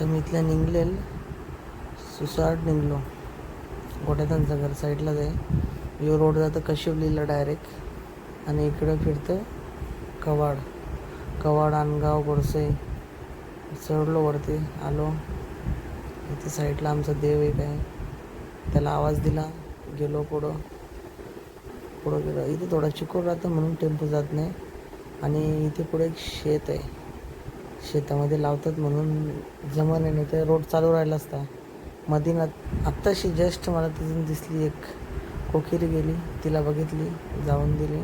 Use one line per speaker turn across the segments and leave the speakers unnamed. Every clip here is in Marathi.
तर मी इथल्या निघलेल. सुसाट निघलो. गोट्यातांचं घर साईडलाच आहे. यो रोड जातं कशिवलीला डायरेक्ट आणि इकडं फिरतं कवाड. कवाड आणगाव गोडसे. चढलो वरती. आलो. इथे साईडला आमचा देव एक आहे. त्याला आवाज दिला. गेलो पुढं. पुढं गेलो. इथे थोडा चिकोर राहतं म्हणून टेम्पो जात नाही. आणि इथे पुढे एक शेत आहे. शेतामध्ये लावतात म्हणून जमन नाही तर रोड चालू राहिला असता. मधीन आत्ताशी जस्ट मला तिथून दिसली एक कोकिरी गेली तिला बघितली जाऊन दिली.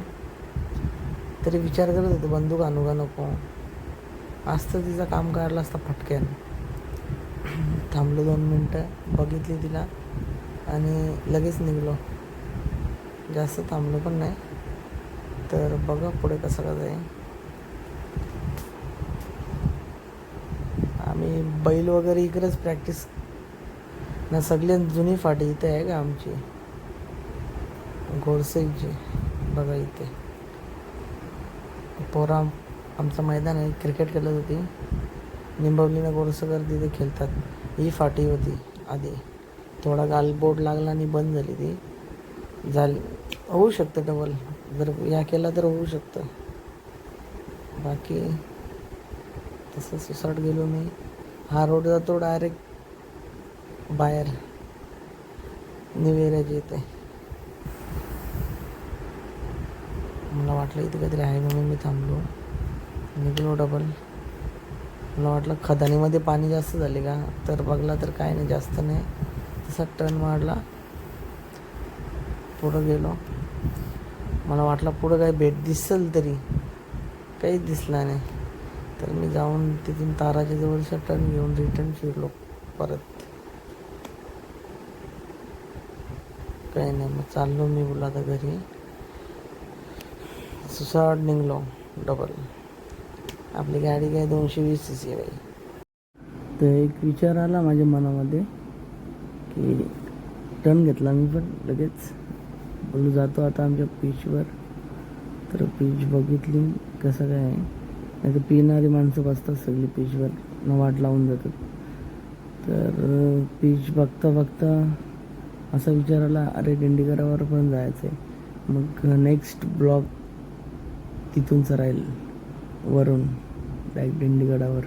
तरी विचार करत होतो बंदूक आणू का नको? असतं तिचं काम काढलं असता फटक्यान. थांबलो दोन मिनटं बघितली तिला आणि लगेच निघलो. जास्त थांबलो पण नाही. तर बघा पुढे कसं कसं आहे बैल वगैरे इकडेच प्रॅक्टिस ना सगळ्यात जुनी फाटी इथे आहे का आमची? गोडसेची बघा इथे. पोरा आमचं मैदान आहे क्रिकेट खेळत होती. निंबवलीनं गोडसकर तिथे खेळतात. ही फाटी होती आधी. थोडा गाल बोर्ड लागला आणि बंद झाली ती. झाली. होऊ शकतं डबल जर या केला तर होऊ शकतं. बाकी तसं सुसाट गेलो मी. हा रोड जातो डायरेक्ट बाहेर निवेऱ्याच्या येते मला वाटलं इथे काहीतरी आहे म्हणून मी थांबलो. निघलो डबल मला वाटलं खदानीमध्ये पाणी जास्त झाले का? तर बघला तर काय नाही जास्त नाही. तसा टर्न मारला. पुढं गेलो. मला वाटलं पुढं काही भेट दिसेल तरी. काहीच दिसला नाही. तर मी जाऊन तिथून ताराच्या जवळचा टर्न घेऊन रिटर्न फिरलो परत. काही नाही मग चाललो मी बोला आता घरी. सुसाट निघलो डबल आपली गाडी काय दोनशे वीस सी सी आहे तर एक विचार आला माझ्या मनामध्ये की टर्न घेतला मी पण लगेच. बोलू जातो आता आमच्या पीचवर तर पीच बघितली कसं काय आहे? नाही तर पिणारी माणसं बसतात सगळी पीचवर न वाट लावून जातात तर पीच बघता बघता असा विचार आला अरे दिंडीगडावर पण जायचं आहे मग नेक्स्ट ब्लॉक तिथूनच राहील वरून डायरेक्ट दिंडीगडावर.